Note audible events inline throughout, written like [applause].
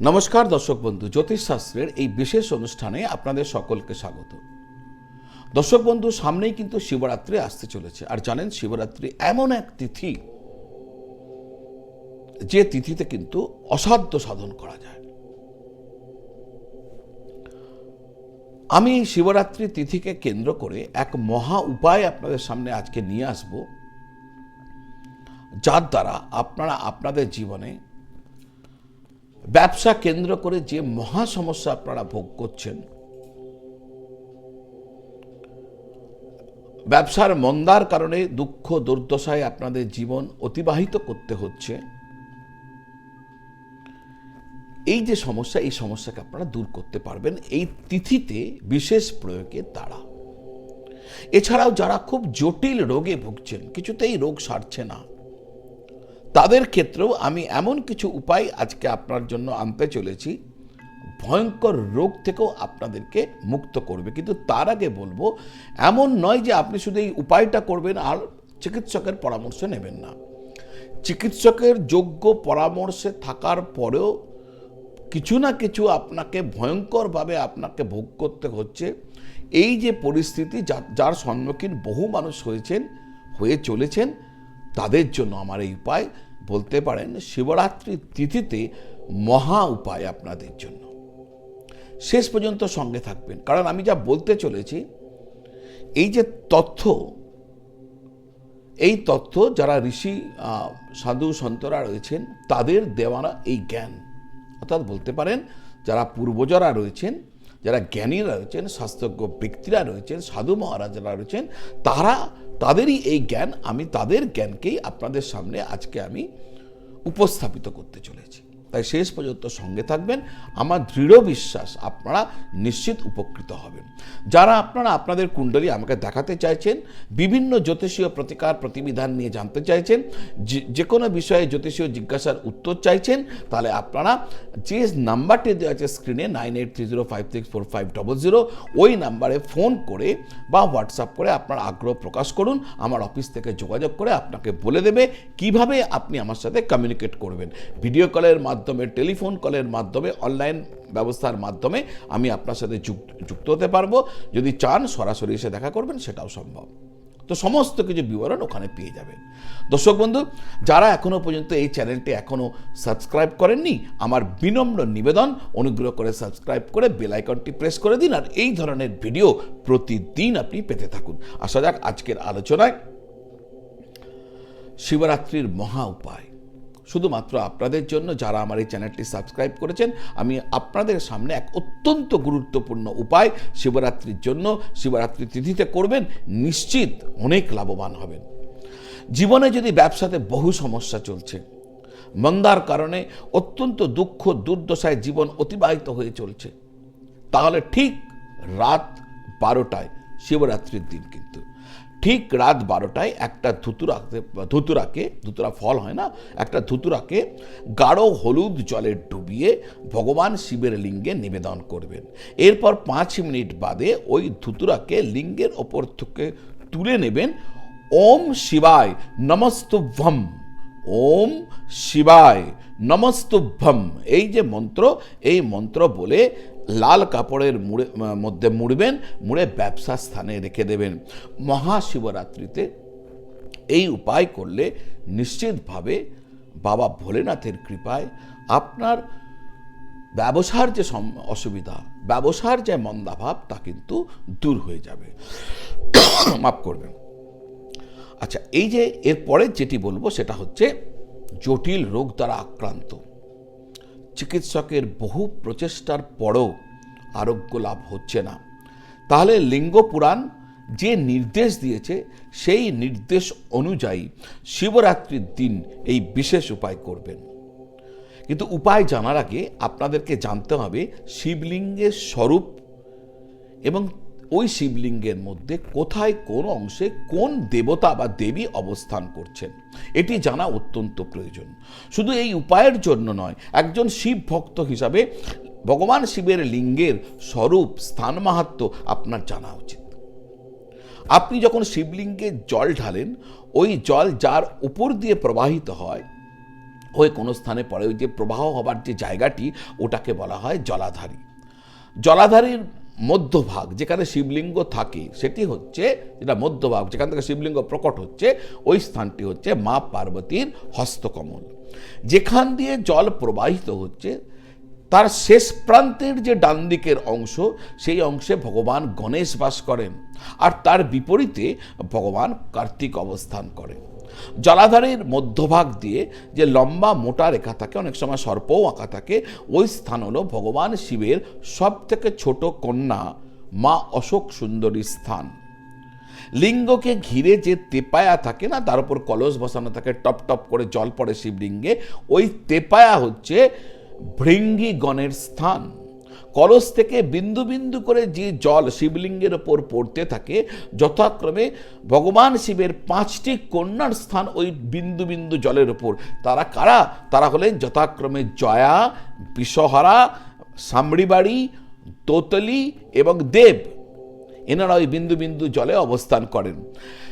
নমস্কার দর্শক বন্ধু জ্যোতিষশাস্ত্রের এই বিশেষ অনুষ্ঠানে আপনাদের সকলকে স্বাগত। দর্শক বন্ধু, সামনেই কিন্তু শিবরাত্রি আসতে চলেছে। আর জানেন, শিবরাত্রি এমন এক তিথি, যে তিথিতে কিন্তু অসাধ্য সাধন করা যায়। আমি শিবরাত্রি তিথিকে কেন্দ্র করে এক মহা উপায় আপনাদের সামনে আজকে নিয়ে আসব, যার দ্বারা আপনারা আপনাদের জীবনে ব্যবসা কেন্দ্র করে যে মহা সমস্যা আপনারা ভোগ করছেন, ব্যবসার মন্দার কারণে দুঃখ দুর্দশায় আপনাদের জীবন অতিবাহিত করতে হচ্ছে। এই যে সমস্যা, এই সমস্যাকে আপনারা দূর করতে পারবেন। এই তিথিতে বিশেষ প্রয়োগের দ্বারা এছাড়াও যারা খুব জটিল রোগে ভুগছেন, কিছুতেই রোগ সারছে না। তাদের ক্ষেত্রেও আমি এমন কিছু উপায় আজকে আপনার জন্য আনতে চলেছি। ভয়ঙ্কর রোগ থেকেও আপনাদেরকে মুক্ত করবে। কিন্তু তার আগে বলব, এমন নয় যে আপনি শুধু এই উপায়টা করবেন আর চিকিৎসকের পরামর্শ নেবেন না। চিকিৎসকের যোগ্য পরামর্শে থাকার পরেও কিছু না কিছু আপনাকে ভয়ঙ্করভাবে আপনাকে ভোগ করতে হচ্ছে। এই যে পরিস্থিতি যার সম্মুখীন বহু মানুষ হয়েছেন, হয়ে চলেছেন তাদের জন্য আমার এই উপায় বলতে পারেন শিবরাত্রির তিথিতে মহা উপায় আপনাদের জন্য। শেষ পর্যন্ত সঙ্গে থাকবেন। কারণ আমি যা বলতে চলেছি, এই যে তথ্য, এই তথ্য যারা ঋষি সাধু সন্তরা রয়েছেন, তাদের দেওয়ানা এই জ্ঞান। অর্থাৎ বলতে পারেন, যারা পূর্বজরা রয়েছেন যারা জ্ঞানীরা রয়েছেন, শাস্ত্রজ্ঞ ব্যক্তিরা রয়েছেন, সাধু মহারাজারা রয়েছেন, তারা তাদেরই এই জ্ঞান আমি তাদের জ্ঞানকেই আপনাদের সামনে আজকে আমি উপস্থাপিত করতে চলেছি। তাই শেষ পর্যন্ত সঙ্গে থাকবেন। আমার দৃঢ় বিশ্বাস আপনারা নিশ্চিত উপকৃত হবেন। যারা আপনারা আপনাদের কুণ্ডলী আমাকে দেখাতে চাইছেন, বিভিন্ন জ্যোতিষীয় প্রতিকার প্রতিবিধান নিয়ে জানতে চাইছেন, যে- কোনো বিষয়ে জ্যোতিষীয় জিজ্ঞাসার উত্তর চাইছেন, তাহলে আপনারা যে নাম্বারটি দেওয়া আছে স্ক্রিনে nine eight three zero five six four five double zero, ওই নাম্বারে ফোন করে বা হোয়াটসঅ্যাপ করে আপনার আগ্রহ প্রকাশ করুন। আমার অফিস থেকে যোগাযোগ করে আপনাকে বলে দেবে কীভাবে আপনি আমার সাথে কমিউনিকেট করবেন। ভিডিও কলের মাধ্যমে টেলিফোন কলের মাধ্যমে, অনলাইন ব্যবস্থার মাধ্যমে আমি আপনার সাথে যুক্ত হতে পারব। যদি চান সরাসরি এসে দেখা করবেন, সেটাও সম্ভব। তো সমস্ত কিছু বিবরণ ওখানে পেয়ে যাবেন। দর্শক বন্ধু, যারা এখনও পর্যন্ত এই চ্যানেলটি এখনও সাবস্ক্রাইব করেননি, আমার বিনম্র নিবেদন, অনুগ্রহ করে সাবস্ক্রাইব করে বেল আইকনটি প্রেস করে দিন আর এই ধরনের ভিডিও প্রতিদিন আপনি পেতে থাকুন। আসা যাক আজকের আলোচনায় শিবরাত্রির মহা উপায়। শুধুমাত্র আপনাদের জন্য যারা আমার এই চ্যানেলটি সাবস্ক্রাইব করেছেন, আমি আপনাদের সামনে এক অত্যন্ত গুরুত্বপূর্ণ উপায় শিবরাত্রির জন্য শিবরাত্রি তিথিতে করবেন, নিশ্চিত অনেক লাভবান হবেন। জীবনে যদি ব্যবসাতে বহু সমস্যা চলছে, মন্দার কারণে অত্যন্ত দুঃখ দুর্দশায় জীবন অতিবাহিত হয়ে চলছে, তাহলে ঠিক রাত বারোটায় শিবরাত্রির দিন কিন্তু। ঠিক রাত বারোটায় একটা ধুতুরাকে ধুতুরাকে, ধুতুরা ফল হয় না, একটা ধুতুরাকে গাঢ় হলুদ জলে ডুবিয়ে ভগবান শিবের লিঙ্গে নিবেদন করবেন। এরপর পাঁচ মিনিট বাদে ওই ধুতুরাকে লিঙ্গের ওপর থেকে তুলে নেবেন। ওম শিবায় নমস্তুভ্যম, ওম শিবায় নমস্তুভ্যম। এই যে মন্ত্র, এই মন্ত্র বলে লাল কাপড়ের মুড়ে মধ্যে মুড়বেন, মুড়ে ব্যবসা স্থানে রেখে দেবেন। মহাশিবরাত্রিতে এই উপায় করলে নিশ্চিতভাবে বাবা ভোলেনাথের কৃপায় আপনার ব্যবসার যে অসুবিধা, ব্যবসার যে মন্দাভাব, তা কিন্তু দূর হয়ে যাবে। [coughs] মাফ করবেন। আচ্ছা এই যে এরপরে যেটি বলব, সেটা হচ্ছে জটিল রোগ দ্বারা আক্রান্ত। চিকিৎসকের বহু প্রচেষ্টার পরও আরোগ্য লাভ হচ্ছে না। তাহলে লিঙ্গ পুরাণ যে নির্দেশ দিয়েছে, সেই নির্দেশ অনুযায়ী শিবরাত্রির দিন এই বিশেষ উপায় করবেন। কিন্তু উপায় জানার আগে আপনাদেরকে জানতে হবে শিবলিঙ্গের স্বরূপ এবং ওই শিবলিঙ্গের মধ্যে কোথায় কোন অংশে কোন দেবতা বা দেবী অবস্থান করছেন? এটি জানা অত্যন্ত প্রয়োজন। শুধু এই উপায়ের জন্য নয়, একজন শিব ভক্ত হিসাবে ভগবান শিবের লিঙ্গের স্বরূপ, স্থান মাহাত্ম আপনার জানা উচিত। আপনি যখন শিবলিঙ্গে জল ঢালেন, ওই জল যার উপর দিয়ে প্রবাহিত হয়, ওই কোনো স্থানে পড়ে, ওই যে প্রবাহ হবার যে জায়গাটি, ওটাকে বলা হয় জলাধারী। জলাধারীর মধ্যভাগ, যেখানে শিবলিঙ্গ থাকে, সেটি হচ্ছে যেটা মধ্যভাগ, যেখান থেকে শিবলিঙ্গ প্রকট হচ্ছে, ওই স্থানটি হচ্ছে মা পার্বতীর হস্তকমল। যেখান দিয়ে জল প্রবাহিত হচ্ছে, তার শেষ প্রান্তের যে ডান দিকের অংশ, সেই অংশে ভগবান গণেশ বাস করেন। আর তার বিপরীতে ভগবান কার্তিক অবস্থান করেন। জলাধারের মধ্যভাগ দিয়ে যে লম্বা মোটা রেখা থাকে, অনেক সময় সর্পও আঁকা থাকে, ওই স্থান হলো ভগবান শিবের সব থেকে ছোট কন্যা, মা অশোক সুন্দরী স্থান। লিঙ্গকে ঘিরে যে তেপায়া থাকে না, তার উপর কলস বসানো থাকে, টপ টপ করে জল পড়ে শিবলিঙ্গে, ওই তেপায়া হচ্ছে ভৃঙ্গিগণের স্থান। কলস থেকে বিন্দু বিন্দু করে যে জল শিবলিঙ্গের ওপর পড়তে থাকে, যথাক্রমে ভগবান শিবের পাঁচটি কন্যার স্থান ওই বিন্দু বিন্দু জলের ওপর। তারা কারা? তারা হলেন যথাক্রমে জয়া বিষহারা সামড়িবাড়ি, তোতলি এবং দেব। এনারা ওই বিন্দু বিন্দু জলে অবস্থান করেন।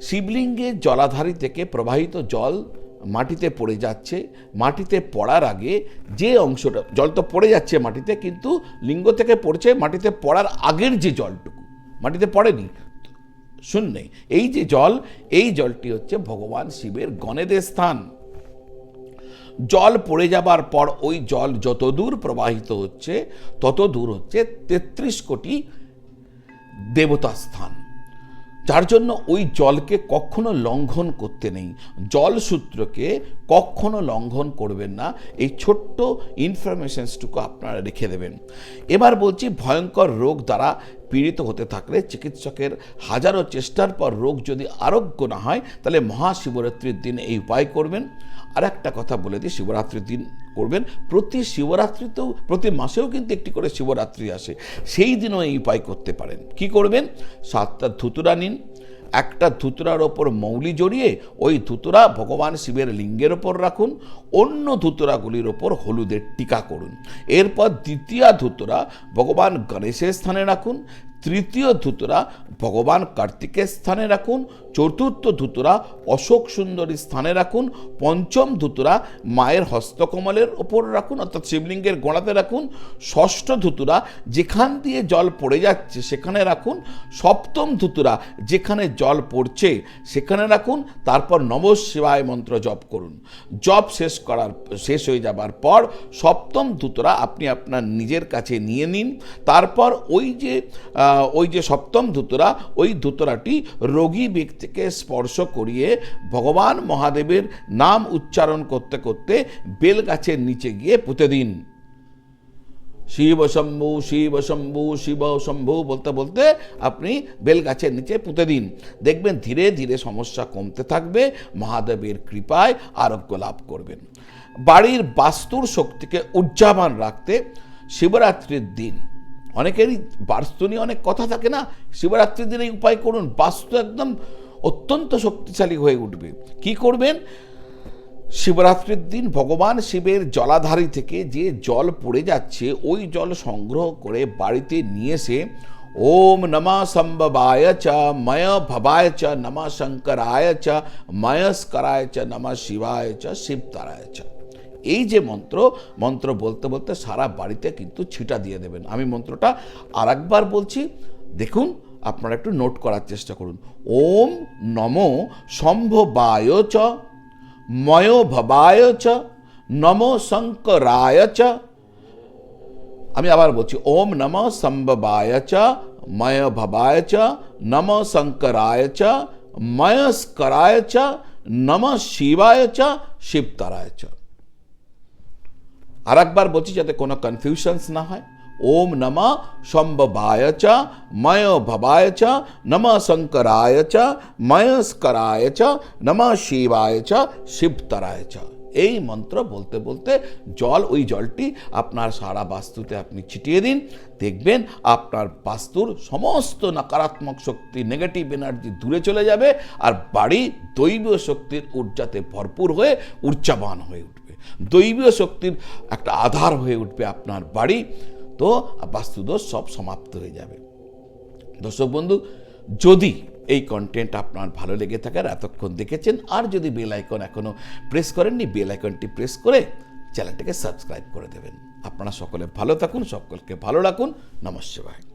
শিবলিঙ্গের জলাধারী থেকে প্রবাহিত জল মাটিতে পড়ে যাচ্ছে, মাটিতে পড়ার আগে যে অংশটা, জল তো পড়ে যাচ্ছে মাটিতে, কিন্তু লিঙ্গ থেকে পড়ছে মাটিতে পড়ার আগের যে জলটুকু। মাটিতে পড়েনি? শূন্যে এই যে জল, এই জলটি হচ্ছে ভগবান শিবের গণেদের স্থান। জল পড়ে যাবার পর ওই জল যত দূর প্রবাহিত হচ্ছে, তত দূর হচ্ছে তেত্রিশ কোটি দেবতা স্থান। যার জন্য ওই জলকে কখনো লঙ্ঘন করতে নেই। জলসূত্রকে কখনো লঙ্ঘন করবেন না। এই ছোট্ট ইনফরমেশনসটুকু আপনারা রেখে দেবেন। এবার বলছি, ভয়ঙ্কর রোগ দ্বারা পীড়িত হতে থাকলে চিকিৎসকের হাজারো চেষ্টার পর রোগ যদি আরোগ্য না হয়, তাহলে মহাশিবরাত্রির দিন এই উপায় করবেন। আর একটা কথা বলে দিই, শিবরাত্রির দিন করবেন। প্রতি শিবরাত্রিতেও, প্রতি মাসেও কিন্তু একটি করে শিবরাত্রি আসে। সেই দিনও এই উপায় করতে পারেন। কি করবেন? সাতটা ধুতুরা নিন। একটা ধুতুরার ওপর মৌলি জড়িয়ে ওই ধুতুরা ভগবান শিবের লিঙ্গের ওপর রাখুন। অন্য ধুতুরাগুলির ওপর হলুদের টিকা করুন। এরপর দ্বিতীয় ধুতুরা ভগবান গণেশের স্থানে রাখুন। তৃতীয় ধুতুরা ভগবান কার্তিকের স্থানে রাখুন। চতুর্থ ধুতুরা অশোক সুন্দরী স্থানে রাখুন। পঞ্চম ধুতুরা মায়ের হস্তকমলের ওপর রাখুন, অর্থাৎ শিবলিঙ্গের গোড়াতে রাখুন। ষষ্ঠ ধুতুরা যেখান দিয়ে জল পড়ে যাচ্ছে সেখানে রাখুন। সপ্তম ধুতুরা যেখানে জল পড়ছে সেখানে রাখুন। তারপর নম শিবায় মন্ত্র জপ করুন। জপ শেষ করার, শেষ হয়ে যাবার পর সপ্তম ধুতুরা আপনি আপনার নিজের কাছে নিয়ে নিন। তারপর ওই যে ওই যে সপ্তম ধুতরা, ওই ধুতরাটি রোগী ব্যক্তিকে স্পর্শ করিয়ে ভগবান মহাদেবের নাম উচ্চারণ করতে করতে বেল গাছের নিচে গিয়ে পুঁতে দিন। শিব শম্ভু শিব শম্ভু শিব শম্ভু বলতে বলতে আপনি বেল গাছের নিচে পুঁতে দিন। দেখবেন ধীরে ধীরে সমস্যা কমতে থাকবে, মহাদেবের কৃপায় আরোগ্য লাভ করবেন। বাড়ির বাস্তুর শক্তিকে উদযাপন রাখতে শিবরাত্রির দিন অনেকেরই বাস্তু নিয়ে অনেক কথা থাকে না। শিবরাত্রির দিন এই উপায় করুন, বাস্তু একদম অত্যন্ত শক্তিশালী হয়ে উঠবে। কি করবেন? শিবরাত্রির দিন ভগবান শিবের জলাধারী থেকে যে জল পড়ে যাচ্ছে, ওই জল সংগ্রহ করে বাড়িতে নিয়ে এসে ওম নমা সম্ভবায় চ, ময় ভবায় চ, নমা শঙ্করায় চ, ময়স্করায় চ, নমা শিবায় চ, শিবতারায় চ। এই যে মন্ত্র মন্ত্র বলতে বলতে সারা বাড়িতে কিন্তু ছিটা দিয়ে দেবেন। আমি মন্ত্রটা আর একবার বলছি, দেখুন, আপনারা একটু নোট করার চেষ্টা করুন। ওম নম সম্ভবায় চ, ময় ভবায় চ, নম শঙ্করায় চ। আমি আবার বলছি, ওম নম সম্ভবায় চ, ময় ভবায় চ, নম শঙ্করায় চ, ময়স্করায় চ, নম শিবায় চ, শিবতরায় চ। আর একবার বলছি যাতে কোনো কনফিউশনস না হয়। ওম নম সম্ভবায় চ, ময় ভবায় নম শঙ্করায় চ নম শিবায় চ এই মন্ত্র বলতে বলতে জল, ওই জলটি আপনার সারা বাস্তুতে আপনি ছিটিয়ে দিন। দেখবেন আপনার বাস্তুর সমস্ত নকারাত্মক শক্তি নেগেটিভ এনার্জি দূরে চলে যাবে আর বাড়ি দৈব শক্তির ঊর্জাতে ভরপুর হয়ে ঊর্জাবান হয়ে উঠবে। দৈবীয় শক্তির একটা আধার হয়ে উঠবে আপনার বাড়ি। তো বাস্তুদোষ সব সমাপ্ত হয়ে যাবে। দর্শক বন্ধু, যদি এই কন্টেন্ট আপনার ভালো লেগে থাকার এতক্ষণ দেখেছেন, আর যদি বেল আইকন এখনও প্রেস করেননি বেল আইকনটি প্রেস করে চ্যানেলটিকে সাবস্ক্রাইব করে দেবেন। আপনারা সকলে ভালো থাকুন, সকলকে ভালো রাখুন। নমস্কার।